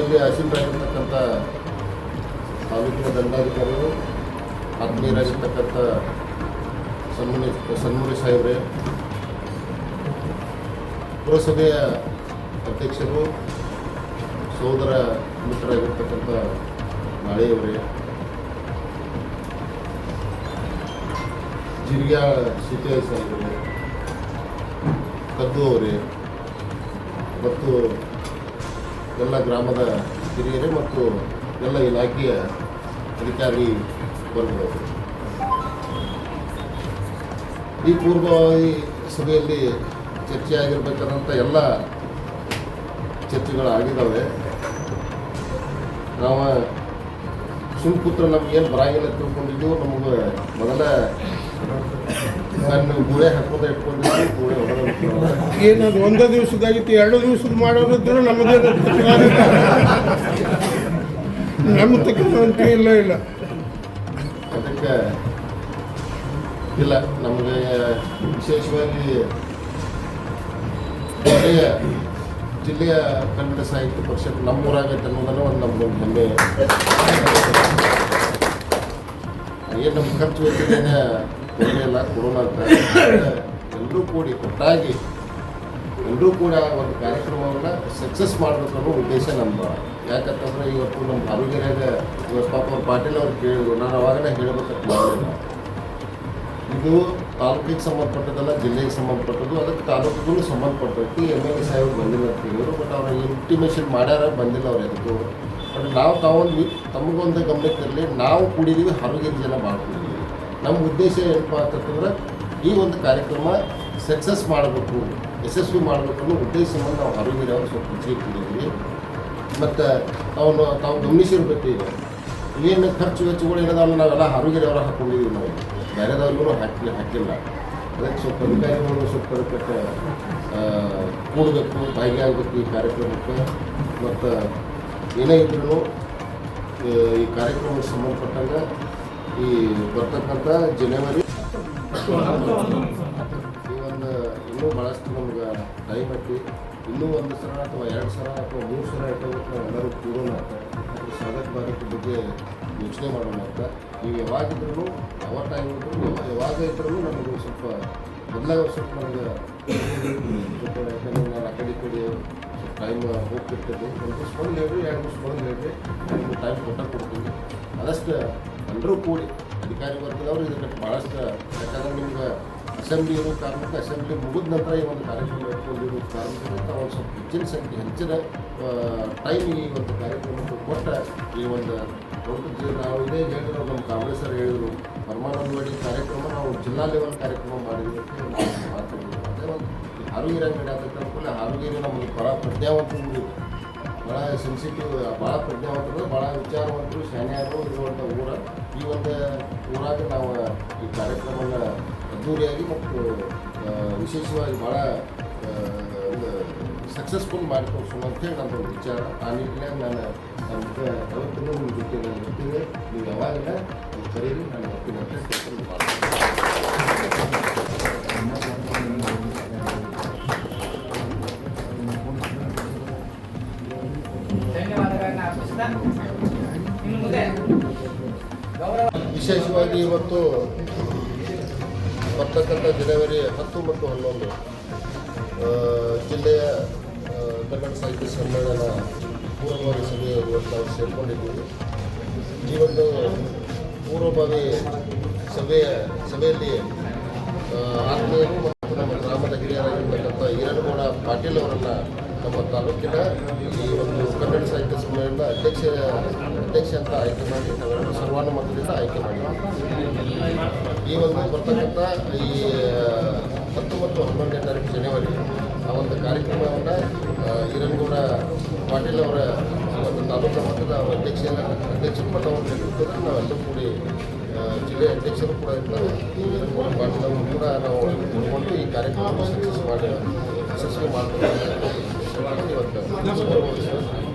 ಸಭೆಯಲ್ಲಿ ಆಸೀನರಾಗಿರ್ತಕ್ಕಂಥ ತಾಲೂಕಿನ ದಂಡಾಧಿಕಾರಿಗಳು, ಆತ್ಮೀಯರಾಗಿರ್ತಕ್ಕಂಥ ಸನ್ಮಾನ್ಯ ಸನ್ಮುನಿ ಸಾಹೇಬ್ರೆ, ಪುರಸಭೆಯ ಅಧ್ಯಕ್ಷರು, ಸೋದರ ಮಿತ್ರರಾಗಿರ್ತಕ್ಕಂಥ ನಾಳೆಯವರೇ ಜಿರಿಯಾ ಸಿಟಿ ಸಾಹೇಬ್ರೆ, ಕದ್ದು ಅವರೇ, ಮತ್ತು ಎಲ್ಲ ಗ್ರಾಮದ ಹಿರಿಯರೇ ಮತ್ತು ಎಲ್ಲ ಇಲಾಖೆಯ ಅಧಿಕಾರಿ ಬರ್ಬೋದು ಈ ಪೂರ್ವಭಾವಿ ಸಭೆಯಲ್ಲಿ ಚರ್ಚೆ ಆಗಿರ್ಬೇಕಾದಂಥ ಎಲ್ಲ ಚರ್ಚೆಗಳಾಗಿದ್ದಾವೆ ನಾವು ಸುಮ್ ಕೂತ್ರೆ ನಮ್ಗೆ ಏನು ಬರಂಗಿಲ್ಲ ತಿಳ್ಕೊಂಡಿದ್ದೀವಿ ನಮಗೆ ಮೊದಲ ನನ್ನ ಗುಳೆ ಹಾಕೋದ ಗೂಳೆ ಏನದು ಒಂದೇ ದಿವಸದಾಗಿತ್ತು ಎರಡು ದಿವಸದ ಮಾಡೋರಿದ್ರು ನಮ್ಮದೇ ನಮ್ಮ ತಕ್ಕಂತ ಇಲ್ಲ ಇಲ್ಲ. ಅದಕ್ಕೆ ಇಲ್ಲ ನಮಗೆ ವಿಶೇಷವಾಗಿ ಜಿಲ್ಲೆಯ ಜಿಲ್ಲೆಯ ಕನ್ನಡ ಸಾಹಿತ್ಯ ಪರಿಷತ್ ನಮ್ಮೂರಾಗೈತೆ ಅನ್ನೋದನ್ನ ಒಂದು ನಮ್ಗೊಂದು ಹೆಮ್ಮೆ ಏನು ನಮ್ಮ ಖರ್ಚು ವೆಚ್ಚದೇನೆ ತೊಂದರೆ ಇಲ್ಲ ಕೊಡೋಣ ಅಂತ ಎಲ್ಲರೂ ಕೂಡಿ ಒಟ್ಟಾಗಿ ಎಲ್ಲರೂ ಕೂಡ ಒಂದು ಕಾರ್ಯಕ್ರಮವನ್ನು ಸಕ್ಸಸ್ ಮಾಡಬೇಕು ಅನ್ನೋ ಉದ್ದೇಶ ನಮ್ಮ ಯಾಕಂತಂದ್ರೆ ಇವತ್ತು ನಮ್ಮ ಆರೋಗ್ಯದಾಗ ಇವತ್ತು ಪಾಪ ಅವ್ರ ಪಾಟೀಲ್ ಅವ್ರು ಕೇಳಿದ್ರು. ನಾನು ಅವಾಗಲೇ ಹೇಳಬೇಕಂತ ಮಾಡಿಲ್ಲ ಇದು ತಾಲೂಕಿಗೆ ಸಂಬಂಧಪಟ್ಟದಲ್ಲ ಜಿಲ್ಲೆಗೆ ಸಂಬಂಧಪಟ್ಟದ್ದು, ಅದಕ್ಕೆ ತಾಲೂಕಿಗೂ ಸಂಬಂಧಪಟ್ಟೈತಿ ಎಂ ಎಲ್ ಎ ಸಾಹೇಬ್ ಬಂದಿಲ್ಲ ಅಂತ ಹೇಳಿದ್ರು. ಬಟ್ ಅವ್ರ ಇಂಟಿಮೇಷನ್ ಮಾಡ್ಯಾರ ಬಂದಿಲ್ಲ ಅವ್ರು ಎದಕ್ಕೂ ಬಟ್ ನಾವು ತಾವೊಂದು, ತಮಗೊಂದು ಗಮನಕ್ಕೆ ನಾವು ಕುಡಿದೀವಿ ಆರೋಗ್ಯದ ಜನ ಕುಡಿದೀವಿ ನಮ್ಮ ಉದ್ದೇಶ ಏನಪ್ಪ ಅಂತಂದ್ರೆ ಈ ಒಂದು ಕಾರ್ಯಕ್ರಮ ಸಕ್ಸಸ್ ಮಾಡಬೇಕು, ಯಶಸ್ವಿ ಮಾಡಬೇಕು ಅನ್ನೋ ಉದ್ದೇಶವನ್ನು ನಾವು ನಾವು ಅವರು ಸ್ವಲ್ಪ ಹೆಚ್ಚಿಗೆ ಇಟ್ಟಿದ್ದೀವಿ. ಮತ್ತು ಅವನು ತಾವು ಗಮನಿಸಿರ್ಬೇಕು ಈಗ. ಏನು ಖರ್ಚು ವೆಚ್ಚಗಳು ಏನದಾವಲ್ಲ ನಾವೆಲ್ಲ ಆರೋಗ್ಯ ಅವರ ಹಾಕೊಂಡಿದ್ದೀವಿ ನಾವು. ಬೇರೆದವ್ರಿಗೂ ಹಾಕಿ, ಹಾಕಿಲ್ಲ. ಅದಕ್ಕೆ ಸ್ವಲ್ಪ ಅಧಿಕಾರಿಗಳು ಸ್ವಲ್ಪ ಅದಕ್ಕೆ ಕೂಡಬೇಕು ಭಾಗಿಯಾಗಬೇಕು ಈ ಕಾರ್ಯಕ್ರಮಕ್ಕೆ. ಮತ್ತು ಏನೇ ಇದ್ರೂ ಈ ಕಾರ್ಯಕ್ರಮಕ್ಕೆ ಸಂಬಂಧಪಟ್ಟಂಗೆ ಈ ಬರ್ತಕ್ಕಂಥ ಜನವರಿ ಈ ಒಂದು ಇನ್ನೂ ಭಾಳಷ್ಟು ನಮ್ಗೆ ಟೈಮ್ ಐತಿ ಇನ್ನೂ ಒಂದು ಸಲ ಅಥವಾ ಎರಡು ಸಲ ಅಥವಾ ಮೂರು ಸಲ ಇಟ್ಕೋಬೇಕು ನಾವು ಎಲ್ಲರೂ ಕೂರೋಣ ಅಂತ. ಅದ್ರ ಸಾಧಕ ಬಗ್ಗೆ ಯೋಚನೆ ಮಾಡೋಣ ಅಂತ. ನೀವು ಯಾವಾಗಿದ್ರೂ ಯಾವ ಟೈಮ್ ಇದ್ರೂ ಯಾವಾಗ ಇದ್ರೂ ನಮಗೆ ಸ್ವಲ್ಪ ಮೊದಲಾಗ ಸ್ವಲ್ಪ ನಮ್ಗೆ ಯಾಕಂದ್ರೆ ನಾನು ಆ ಕಡೆ ಕಡೆ ಟೈಮ್ ಹೋಗ್ತಿರ್ತದೆ. ಒಂದು ಬಂದು ಹೇಳ್ರಿ ಎರಡು ದಿವ್ಸ ಬಂದು ಹೇಳ್ರಿ ಟೈಮ್ ಕೊಟ್ಟ ಕೊಡ್ತೀನಿ ಅದಷ್ಟು ಎಲ್ಲರೂ ಕೂಡಿ ಅಧಿಕಾರಿ ವರ್ಗದವರು ಇದಕ್ಕೆ ಭಾಳಷ್ಟು ಯಾಕಂದ್ರೆ ನಿಮ್ಗೆ ಅಸೆಂಬ್ಲಿ ಇರೋ ಕಾರಣಕ್ಕೆ ಅಸೆಂಬ್ಲಿ ಮುಗಿದ ನಂತರ ಈ ಒಂದು ಕಾರ್ಯಕ್ರಮ ಇಟ್ಕೊಂಡಿರೋ ತಾವು ಒಂದು ಸ್ವಲ್ಪ ಹೆಚ್ಚಿನ ಸಂಖ್ಯೆ, ಹೆಚ್ಚಿನ ಟೈಮ್ ಈ ಒಂದು ಕಾರ್ಯಕ್ರಮಕ್ಕೆ ಕೊಟ್ಟ ಈ ಒಂದು ದೊಡ್ಡ ನಾವು ಇದೇ ಹೇಳಿದ್ರು, ನಮ್ಮ ಕಾಂಗ್ರೆಸ್ ಸರ್ ಹೇಳಿದರು ಪರಮಾನಂದವಾಡಿ ಕಾರ್ಯಕ್ರಮ ನಾವು ಜಿಲ್ಲಾ ಲೆವೆಲ್ ಕಾರ್ಯಕ್ರಮ ಮಾಡಿರೋದಕ್ಕೆ ಅಂತ ಒಂದು ಮಾತು ಹೇಳಿದ್ರು. ಅದೇ ಒಂದು ಹಾರುಗೇರಿ ಅಂಗಡಿ ಆದ ಕಾರಣಕ್ಕೂ ಹಾರುಗೇರಿ ನಮಗೆ ಭಾಳ ಪ್ರಜ್ಞಾವಂತ ಭಾಳ ಸೆನ್ಸಿಟಿವ್ ಭಾಳ ಪ್ರಜ್ಞಾವಂತರು ಭಾಳ ವಿಚಾರವಂತರು ಶಾನ್ಯಾರು ಇರುವಂಥ ಊರ. ಈ ಒಂದು ಊರಾಗ ನಾವು ಈ ಕಾರ್ಯಕ್ರಮವನ್ನು ಅದ್ಧೂರಿಯಾಗಿ ಮತ್ತು ವಿಶೇಷವಾಗಿ ಭಾಳ ಸಕ್ಸಸ್ಫುಲ್ ಮಾಡಿ ತೋರಿಸೋಣ ಅಂತೇಳಿ ನನ್ನ ವಿಚಾರ. ಆ ನಿಟ್ಟಿನಾಗ ನಾನು ನನ್ನ ಜೊತೆ ಯಾವತ್ತೂ ನಿಮ್ಮ ಜೊತೆ ನಾನು ಇರ್ತೀನಿ. ನೀವು ಯಾವಾಗಲೇ ಕರೀರಿ. ನಾನು ವಿಶೇಷವಾಗಿ ಇವತ್ತು ಬರ್ತಕ್ಕಂಥ ಜನವರಿ ಹತ್ತು ಮತ್ತು ಹನ್ನೊಂದು ಜಿಲ್ಲೆಯ ಕನ್ನಡ ಸಾಹಿತ್ಯ ಸಮ್ಮೇಳನ ಪೂರ್ವಭಾವಿ ಸಭೆಯ ಇವತ್ತು ನಾವು ಸೇರಿಕೊಂಡಿದ್ದೀವಿ. ಈ ಒಂದು ಪೂರ್ವಭಾವಿ ಸಭೆಯ ಸಭೆಯಲ್ಲಿ ಆತ್ಮೀಯರು ಮತ್ತು ನಮ್ಮ ಗ್ರಾಮದ ಹಿರಿಯರಾಗಿರ್ತಕ್ಕಂಥ ಈರನಗೌಡ ಪಾಟೀಲ್ ಅವರನ್ನು ನಮ್ಮ ತಾಲೂಕಿನ ಈ ಒಂದು ಕನ್ನಡ ಸಾಹಿತ್ಯ ಸಮ್ಮೇಳನದ ಅಧ್ಯಕ್ಷ ಅಧ್ಯಕ್ಷ ಅಂತ ಆಯ್ಕೆ ಮಾಡಿ ನಾವೆಲ್ಲರೂ ಸರ್ವಾನುಮತದಿಂದ ಆಯ್ಕೆ ಮಾಡಿದ್ದೀವಿ ಈ ಒಂದು ಬರ್ತಕ್ಕಂಥ ಈ ಹತ್ತೊಂಬತ್ತು ಹನ್ನೊಂದನೇ ತಾರೀಕು ಜನವರಿ ಆ ಒಂದು ಕಾರ್ಯಕ್ರಮವನ್ನು ಈರನ್ಗೌಡ ಪಾಟೀಲ್ ಅವರ ಒಂದು ತಾಲೂಕು ಮಟ್ಟದ ಅವರ ಅಧ್ಯಕ್ಷ ಅಧ್ಯಕ್ಷರು ಮತ್ತು ಅವರ ನೇತೃತ್ವದಲ್ಲಿ ನಾವೆಲ್ಲರೂ ಕೂಡಿ ಜಿಲ್ಲೆ ಅಧ್ಯಕ್ಷರು ಕೂಡ ಇರ್ತಾರೆ. ಈರನಗೌಡ ಪಾಟೀಲ್ ಅವರು ಕೂಡ ನಾವು ತಿಳ್ಕೊಂಡು ಈ ಕಾರ್ಯಕ್ರಮವನ್ನು ಸಕ್ಸಸ್ ಮಾಡಿ ಯಶಸ್ವಿ ಮಾಡ್ತಾರೆ ಇವತ್ತು